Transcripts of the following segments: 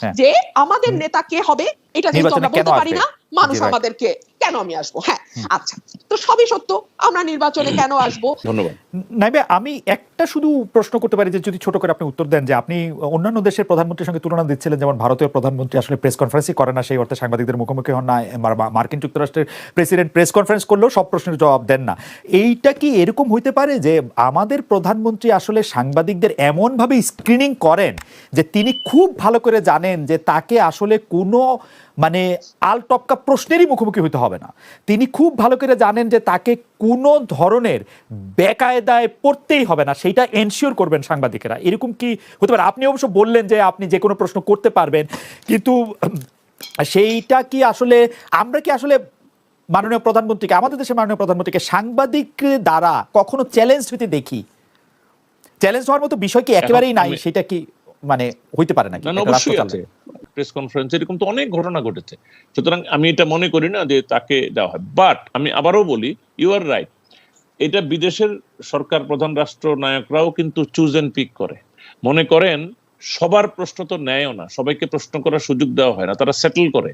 হ্যাঁ। যে আমাদের নেতা কে হবে এটা যেহেতু আমরা বলতে পারি না মানুষ আমাদেরকে। কেন আমি আসব? হ্যাঁ আচ্ছা। তো সবই সত্য আমরা নির্বাচনে কেন আসব? ধন্যবাদ। নাইবে আমি একটা শুধু প্রশ্ন করতে পারি যে যদি ছোট করে আপনি উত্তর দেন যে আপনি অন্যান্য দেশের প্রধানমন্ত্রীর সঙ্গে তুলনা দিচ্ছিলেন যেমন ভারতীয় প্রধানমন্ত্রী আসলে প্রেস কনফারেন্সই করে না সেই অর্থে সাংবাদিকদের মুখোমুখি হন না মার্কিন যুক্তরাষ্ট্রের প্রেসিডেন্ট প্রেস কনফারেন্স করলেও সব প্রশ্নের জবাব দেন না। এইটা কি এরকম হইতে পারে যে আমাদের প্রধানমন্ত্রী আসলে সাংবাদিকদের এমনভাবে স্ক্রিনিং করেন যে তিনি খুব ভালো করে জানেন যে তাকে আসলে কোনো মানে আল টপকা প্রশ্নেরই মুখোমুখি হইতে হবে না। তিনি খুব ভালো করে জানেন যে তাকে কোনো ধরনের বেকায়দায় পড়তেই হবে না সেইটা এনশিওর করবেন সাংবাদিকেরা। এরকম কি হতে পারে? আপনি অবশ্য বললেন যে আপনি যে কোনো প্রশ্ন করতে পারবেন কিন্তু সেইটা কি আসলে আমরা কি আসলে মাননীয় প্রধানমন্ত্রীকে আমাদের দেশের মাননীয় প্রধানমন্ত্রীকে সাংবাদিক দ্বারা কখনো চ্যালেঞ্জ হইতে দেখি? চ্যালেঞ্জ হওয়ার মতো বিষয় কি একেবারেই নাই? সেটা কি মানে হইতে পারে নাকি? অবশ্যই আছে। প্রেস কনফারেন্স এরকম তো অনেক ঘটনা ঘটেছে। সুতরাং আমি এটা মনে করি না যে তাকে দেওয়া হয়। বাট আমি আবারও বলি ইউ আর রাইট এটা বিদেশের সরকার প্রধান রাষ্ট্র নায়করাও কিন্তু চুজ এন্ড পিক করে। মনে করেন সবার প্রশ্ন তো নেয়ও না। সবাইকে প্রশ্ন করার সুযোগ দেওয়া হয় না। তারা সেটেল করে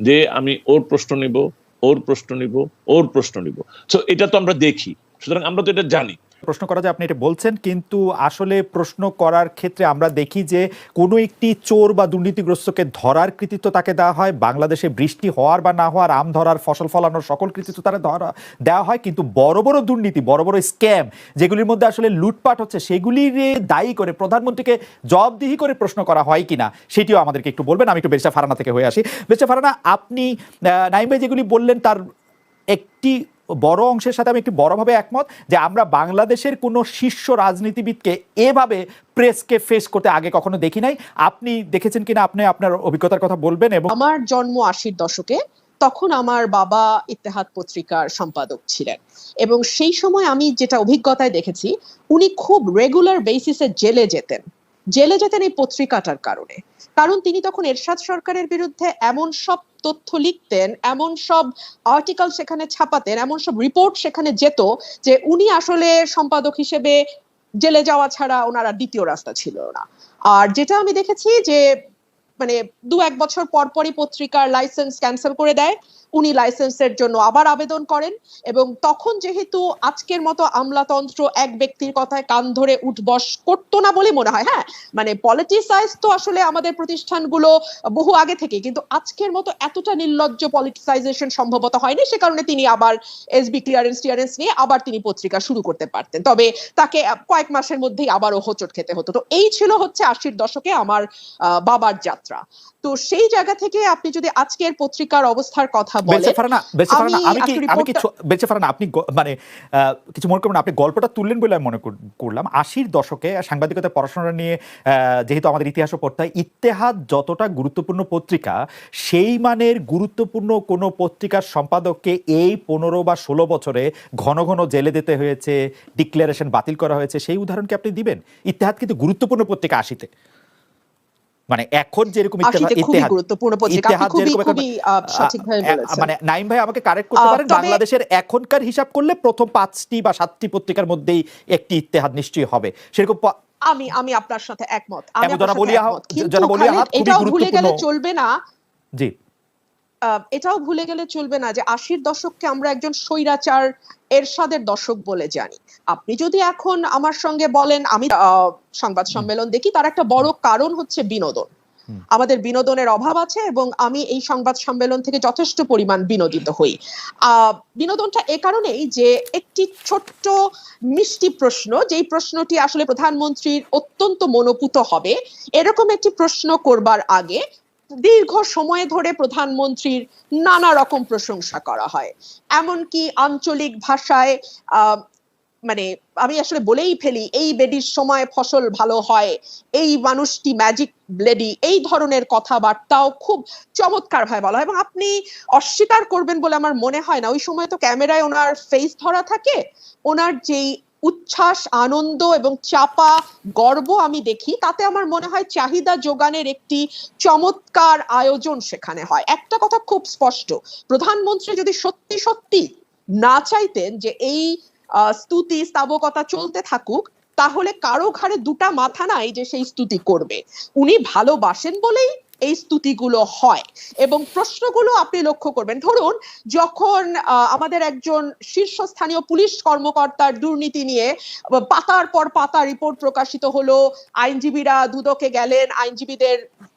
যে আমি ওর প্রশ্ন নিব ওর প্রশ্ন নিব ওর প্রশ্ন নিব। সো এটা তো আমরা দেখি। সুতরাং আমরা তো এটা জানি। প্রশ্ন করা যায়, আপনি এটা বলছেন, কিন্তু আসলে প্রশ্ন করার ক্ষেত্রে আমরা দেখি যে কোনো একটি চোর বা দুর্নীতিগ্রস্তকে ধরার কৃতিত্ব তাকে দেওয়া হয়, বাংলাদেশে বৃষ্টি হওয়ার বা না হওয়ার, আম ধরার, ফসল ফলানোর সকল কৃতিত্ব তারা ধরা, দেওয়া হয়, কিন্তু বড় বড় দুর্নীতি, বড় বড় স্ক্যাম যেগুলির মধ্যে আসলে লুটপাট হচ্ছে, সেগুলির দায়ী করে প্রধানমন্ত্রীকে জবাবদিহি করে প্রশ্ন করা হয় কিনা, সেটিও আমাদেরকে একটু বলবেন। আমি একটু বেশা ফারানা থেকে হয়ে আসি। বেশা ফারানা, আপনি নাইম ভাই যেগুলি বললেন, তার একটি বড় অংশের সাথে আমি একটু বড়ভাবে একমত যে আমরা বাংলাদেশের কোনো শীর্ষ রাজনীতিবিদকে এভাবে প্রেসকে ফেস করতে আগে কখনো দেখি নাই। আপনি দেখেছেন কিনা? আপনি আপনার অভিজ্ঞতার কথা বলবেন এবং আমার জন্ম আশির দশকে তখন আমার বাবা ইত্তেহাদ পত্রিকার সম্পাদক ছিলেন এবং সেই সময় আমি যেটা অভিজ্ঞতায় দেখেছি, উনি খুব রেগুলার বেসিসে জেলে যেতেন। জেলে যেতেন এই পত্রিকাটার কারণে। কারণ তিনি তখন এরশাদ সরকারের বিরুদ্ধে এমন সব তথ্য লিখতেন, এমন সব আর্টিকেল সেখানে ছাপাতেন, এমন সব রিপোর্ট সেখানে যেত যে উনি আসলে সম্পাদক হিসেবে জেলে যাওয়া ছাড়া ওনারা দ্বিতীয় রাস্তা ছিল না। আর যেটা আমি দেখেছি যে মানে দু এক বছর পর পরই পত্রিকার লাইসেন্স ক্যান্সেল করে দেয়। উনি লাইসেন্সের জন্য আবার আবেদন করেন এবং তখন যেহেতু আজকের মতো আমলাতন্ত্র এক ব্যক্তির কথায় কান ধরে উঠবস করতো না বলে মনে হয় হ্যাঁ? মানে পলিটিসাইজ তো আসলে আমাদের প্রতিষ্ঠানগুলো বহু আগে থেকে, কিন্তু আজকের মতো এতটা নির্লজ্জ পলিটিসাইজেশন সম্ভবত হয়নি, সে কারণে তিনি আবার এসবি ক্লিয়ারেন্স টিয়ারেন্স নিয়ে আবার তিনি পত্রিকা শুরু করতে পারতেন। তবে তাকে কয়েক মাসের মধ্যেই আবারও হোঁচট খেতে হতো। তো এই ছিল হচ্ছে আশির দশকে আমার বাবার যাত্রা। তো সেই জায়গা থেকে আপনি যদি আজকের পত্রিকার অবস্থার কথা আমি কি আমি কি বেঁচে ফারানা আপনি মানে কিছু মনে করবেন আপনি গল্পটা তুললেন বলে আমি মনে করলাম। আশির দশকে সাংবাদিকতা পড়াশোনা নিয়ে যেহেতু আমাদের ইতিহাসও পড়তে হয় ইত্তেহাদ যতটা গুরুত্বপূর্ণ পত্রিকা সেই মানের গুরুত্বপূর্ণ কোনো পত্রিকার সম্পাদককে এই পনেরো বা ষোলো বছরে ঘন ঘন জেলে দিতে হয়েছে ডিক্লারেশন বাতিল করা হয়েছে সেই উদাহরণ কি আপনি দিবেন? ইত্তেহাদ কিন্তু গুরুত্বপূর্ণ পত্রিকা আশিতে। মানে এখন যেরকম মানে নাইম ভাই আমাকে কারেক্ট করতে পারেন বাংলাদেশের এখনকার হিসাব করলে প্রথম পাঁচটি বা সাতটি পত্রিকার মধ্যেই একটি ইত্তেহাদ নিশ্চয়ই হবে। সেরকম আমি আমি আপনার সাথে একমত। আমি এবং আপনার জনাব সাথে অলিয়া একমত। কিন্তু জনাব অলিয়া খালিদ, হাত খুবই গুরুত্বপূর্ণ। চলবে না। জি। এটাও ভুলে গেলে চলবে না যে আশির দশককে আমরা একজন স্বৈরাচার এরশাদের দশক বলে জানি। আপনি যদি এখন আমার সঙ্গে বলেন আমি সংবাদ সম্মেলন দেখি তার একটা বড় কারণ হচ্ছে বিনোদন। আমাদের বিনোদনের অভাব আছে এবং আমি এই সংবাদ সম্মেলন থেকে যথেষ্ট পরিমাণ বিনোদিত হই। আহ, বিনোদনটা এ কারণেই যে একটি ছোট্ট মিষ্টি প্রশ্ন যেই প্রশ্নটি আসলে প্রধানমন্ত্রীর অত্যন্ত মনোপুত হবে এরকম একটি প্রশ্ন করবার আগে দীর্ঘ সময় ধরে প্রধানমন্ত্রীর নানা রকম প্রশংসা করা হয়। এমনকি আঞ্চলিক ভাষায় মানে আমি আসলে বলেই ফেলি, এই বেডির সময় ফসল ভালো হয়, এই মানুষটি ম্যাজিক ব্লেডি এই ধরনের কথাবার্তাও খুব চমৎকার ভাবে বলা হয়। এবং আপনি অস্বীকার করবেন বলে আমার মনে হয় না। ওই সময় তো ক্যামেরায় ওনার ফেস ধরা থাকে, ওনার যেই উচ্ছ্বাস, আনন্দ এবং চাপা গর্ব আমি দেখি। তাতে আমার মনে হয় চাহিদা যোগানের একটি চমৎকার আয়োজন সেখানে হয়। একটা কথা খুব স্পষ্ট, প্রধানমন্ত্রী যদি সত্যি সত্যি না চাইতেন যে এই স্তুতি, স্তাবকতা চলতে থাকুক, তাহলে কারও ঘাড়ে দুটা মাথা নাই যে সেই স্তুতি করবে। উনি ভালোবাসেন বলেই এই স্তুতিগুলো হয়। এবং প্রশ্নগুলো আপনি লক্ষ্য করবেন। ধরুন, যখন আমাদের একজন শীর্ষস্থানীয় পুলিশ কর্মকর্তার দুর্নীতি নিয়ে পাতার পর পাতা রিপোর্ট প্রকাশিত হলো, আইনজীবীরা দুদকে গেলেন, আইনজীবীদের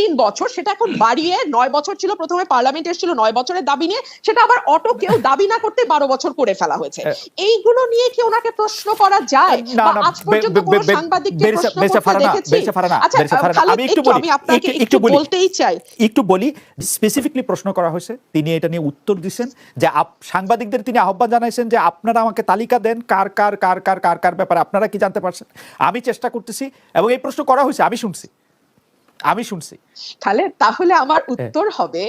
তিন বছর সেটা এখন বাড়িয়ে নয় বছর ছিল প্রথমে পার্লামেন্ট এসেছিল নয় বছরের দাবি নিয়ে সেটা আবার অটো কেউ দাবি না করতে বারো বছর করে ফেলা হয়েছে। হ্যাঁ। এইগুলো নিয়ে কি ওনাকে প্রশ্ন করা যায়? আজ পর্যন্ত কোনো সাংবাদিককে প্রশ্ন করতে দেখেছি? আচ্ছা আমি বলি। বলতেই চাই। একটু বলি স্পেসিফিকলি প্রশ্ন করা হয়েছে তিনি এটা নিয়ে উত্তর দিচ্ছেন যে সাংবাদিকদের তিনি আহ্বান জানাইছেন যে আপনারা আমাকে তালিকা দেন কার কার কার কার কার কার ব্যাপারে আপনারা কি জানতে পারছেন? আমি চেষ্টা করতেছি এবং এই প্রশ্ন করা হয়েছে আমি শুনছি। আমি শুনছি। তাহলে তাহলে আমার উত্তর হবে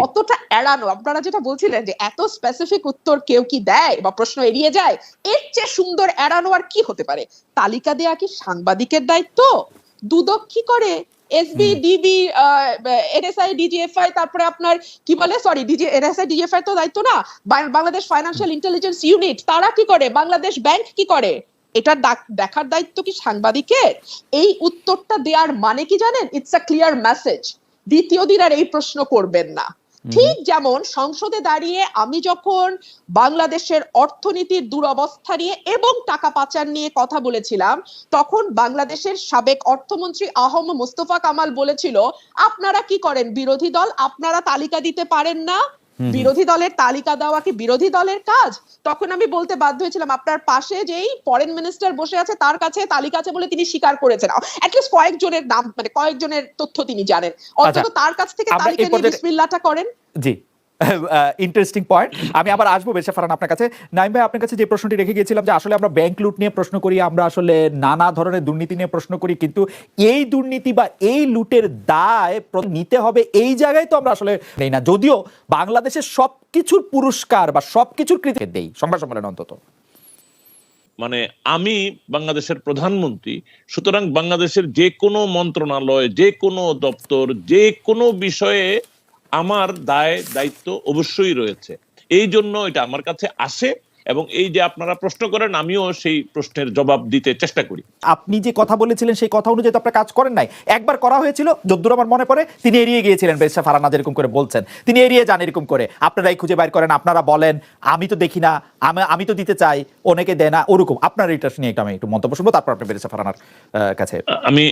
কতটা এড়ানো। আপনারা যেটা বলছিলেন যে এত স্পেসিফিক উত্তর কেউ কি দেয় বা প্রশ্ন এড়িয়ে যায় এর চেয়ে সুন্দর এড়ানো আর কি হতে পারে? তালিকা দেয়া কি সাংবাদিকের দায়িত্ব? দুদক কি করে? এসবি ডিবি এনএসআই ডিজিএফআই তারপরে আপনার কি বলে? সরি ডিজি এনএসআই ডিজিএফআই তো দায়িত্ব না। বাংলাদেশ ফাইন্যান্সিয়াল ইন্টেলিজেন্স ইউনিট তারা কি করে? বাংলাদেশ ব্যাংক কি করে? এটা দেখার দায়িত্ব কি সাংবাদিকের? এই উত্তরটা দেওয়ার মানে কি জানেন? ইটস আ ক্লিয়ার মেসেজ দ্বিতীয় দিন আর এই প্রশ্ন করবেন না। ঠিক যেমন সংসদে দাঁড়িয়ে আমি যখন বাংলাদেশের অর্থনীতির দুরবস্থা নিয়ে এবং টাকা পাচার নিয়ে কথা বলেছিলাম তখন বাংলাদেশের সাবেক অর্থমন্ত্রী আহম মোস্তফা কামাল বলেছিল আপনারা কি করেন বিরোধী দল? আপনারা তালিকা দিতে পারেন না? বিরোধী দলের তালিকা দেওয়া কি বিরোধী দলের কাজ? তখন আমি বলতে বাধ্য হয়েছিলাম আপনার পাশে যেই ফরেন মিনিস্টার বসে আছে তার কাছে তালিকা আছে বলে তিনি স্বীকার করেছেন। অ্যাটলিস্ট কয়েকজনের নাম মানে কয়েকজনের তথ্য তিনি জানেন। অন্তত তার কাছ থেকে তালিকা নিয়ে বিসমিল্লাটা করেন। জি। ইন্টারেস্টিং পয়েন্ট আমি আবার আসব বেশা ফারান আপনার কাছে। নাইম ভাই, আপনার কাছে যে প্রশ্নটি রেখে গিয়েছিলাম যে আসলে আমরা ব্যাংক লুট নিয়ে প্রশ্ন করি, আমরা আসলে নানা ধরনের দুর্নীতি নিয়ে প্রশ্ন করি, কিন্তু এই দুর্নীতি বা এই লুটের দায় নিতে হবে এই জায়গায় তো আমরা আসলে নেই না। যদিও বাংলাদেশের সবকিছুর পুরস্কার বা সবকিছুর কৃতি দেই? সংবাদ সম্মেলন অন্তত। মানে আমি বাংলাদেশের প্রধানমন্ত্রী, সুতরাং বাংলাদেশের যে কোনো মন্ত্রণালয়, যে কোনো দপ্তর, যে কোনো বিষয়ে আমার দায় দায়িত্ব অবশ্যই রয়েছে। এই জন্য এটা আমার কাছে আসে এবং এই যে আপনারা প্রশ্ন করেন আমিও সেই প্রশ্নের জবাব দিতে চেষ্টা করি। আপনি যে কথা বলেছিলেন সেই কথা অনুযায়ী তো আপনার কাজ করেন নাই। একবার করা হয়েছিল যদ্দূর আমার মনে পড়ে তিনি এড়িয়ে গিয়েছিলেন বেশা ফারানা যেরকম করে বলছেন। তিনি এড়িয়ে যান এরকম করে। আপনারাই খুঁজে বাইর করেন আপনারা বলেন আমি তো দেখি না আমি আমি তো দিতে চাই অনেকে দেয় না ওরকম। আপনার এটা নিয়ে একটু আমি একটু মন্তব্য শুনব তারপর আপনি বেরেসা ফারানার কাছে। আমি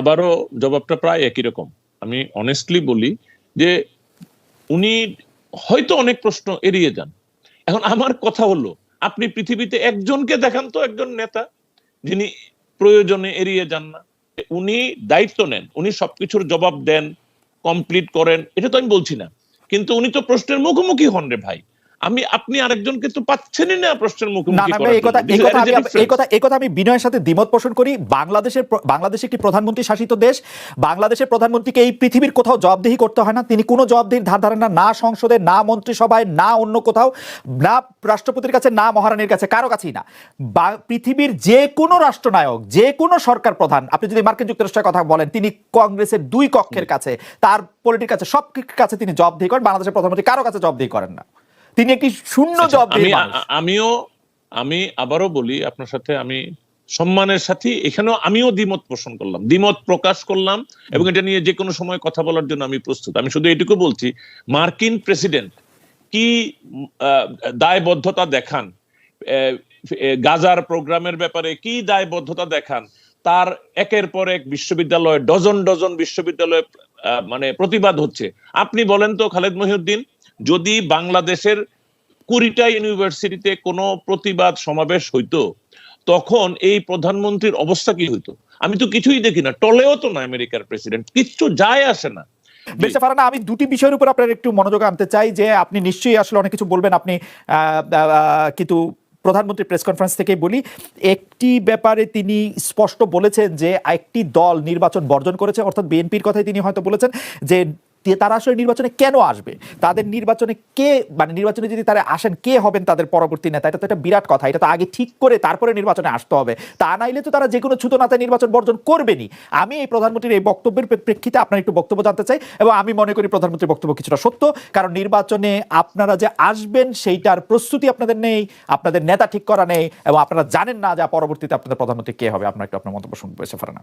আবারও জবাবটা প্রায় একই রকম। আমি অনেস্টলি বলি যে উনি হয়তো অনেক প্রশ্ন এড়িয়ে যান। এখন আমার কথা হলো, আপনি পৃথিবীতে একজনকে দেখান তো, একজন নেতা, যিনি প্রয়োজনে এড়িয়ে যান না। উনি দায়িত্ব নেন, উনি সবকিছুর জবাব দেন কমপ্লিট করেন, এটা তো আমি বলছি না। কিন্তু উনি তো প্রশ্নের মুখোমুখি হন রে ভাই। আমি আপনি আরেকজনকে তো পাচ্ছেনই না প্রশ্নের মুখোমুখি না এই কথা এই কথা আমি এই কথা এই কথা আমি বিনয়ের সাথে দ্বিমত পোষণ করি। বাংলাদেশের বাংলাদেশ একটি প্রধানমন্ত্রী শাসিত দেশ। বাংলাদেশের প্রধানমন্ত্রীকে এই পৃথিবীর কোথাও জবাবদিহি করতে হয় না। তিনি কোনো জবাবদিহির ধার ধারেন না না সংসদে না মন্ত্রিসভায় না অন্য কোথাও না রাষ্ট্রপতির কাছে না মহারানীর কাছে কারও কাছেই না। পৃথিবীর যে কোনো রাষ্ট্রনায়ক যে কোনো সরকার প্রধান আপনি যদি মার্কিন যুক্তরাষ্ট্রের কথা বলেন তিনি কংগ্রেসের দুই কক্ষের কাছে তার পলিটির কাছে সব কাছে তিনি জবাবদিহি করেন। বাংলাদেশের প্রধানমন্ত্রী কারও কাছে জবাবদিহি করেন না। তিনি একটি শূন্য আচ্ছা, মানুষ। আমিও আমি আবারও বলি আপনার সাথে আমি সম্মানের সাথে। এখানেও আমিও দ্বিমত পোষণ করলাম দ্বিমত প্রকাশ করলাম এবং এটা নিয়ে যে কোনো সময় কথা বলার জন্য আমি প্রস্তুত। আমি শুধু এটুকু বলছি মার্কিন প্রেসিডেন্ট কি দায়বদ্ধতা দেখান? গাজার প্রোগ্রামের ব্যাপারে কি দায়বদ্ধতা দেখান? তার একের পর এক বিশ্ববিদ্যালয় ডজন ডজন বিশ্ববিদ্যালয়ে আহ, মানে প্রতিবাদ হচ্ছে। আপনি বলেন তো খালেদ মহিউদ্দিন যদি বাংলাদেশের কুড়িটা ইউনিভার্সিটিতে কোনো প্রতিবাদ সমাবেশ হইতো, তখন এই প্রধানমন্ত্রীর অবস্থা কি হইতো? আমি তো কিছুই দেখি না, টলেও তো না আমেরিকার প্রেসিডেন্ট কিচ্ছু যায় আসে না। মিস্টার ফারানা, আমি দুটি বিষয়ের উপর আপনার একটু মনোযোগ আনতে চাই যে আপনি নিশ্চয়ই আসলে অনেক কিছু বলবেন, আপনি কিন্তু প্রধানমন্ত্রী প্রেস কনফারেন্স থেকে বলি। একটি ব্যাপারে তিনি স্পষ্ট বলেছেন যে একটি দল নির্বাচন বর্জন করেছে, অর্থাৎ বিএনপির কথাই তিনি হয়তো বলেছেন যে তারা আসলে নির্বাচনে কেন আসবে? তাদের নির্বাচনে কে মানে নির্বাচনে যদি তারা আসেন, কে হবেন তাদের পরবর্তী নেতা? এটা তো একটা বিরাট কথা। এটা তো আগে ঠিক করে তারপরে নির্বাচনে আসতে হবে। তা নাইলে তো তারা যে কোনো ছুতো নাতে নির্বাচন বর্জন করবেনই। আমি এই প্রধানমন্ত্রীর এই বক্তব্যের প্রেক্ষিতে আপনার একটু বক্তব্য জানতে চাই এবং আমি মনে করি প্রধানমন্ত্রীর বক্তব্য কিছুটা সত্য। কারণ নির্বাচনে আপনারা যে আসবেন, সেইটার প্রস্তুতি আপনাদের নেই, আপনাদের নেতা ঠিক করা নেই এবং আপনারা জানেন না যে পরবর্তীতে আপনাদের প্রধানমন্ত্রী কে হবে। আপনার একটু আপনার মন্তব্য শুনব, এসে ফারানা।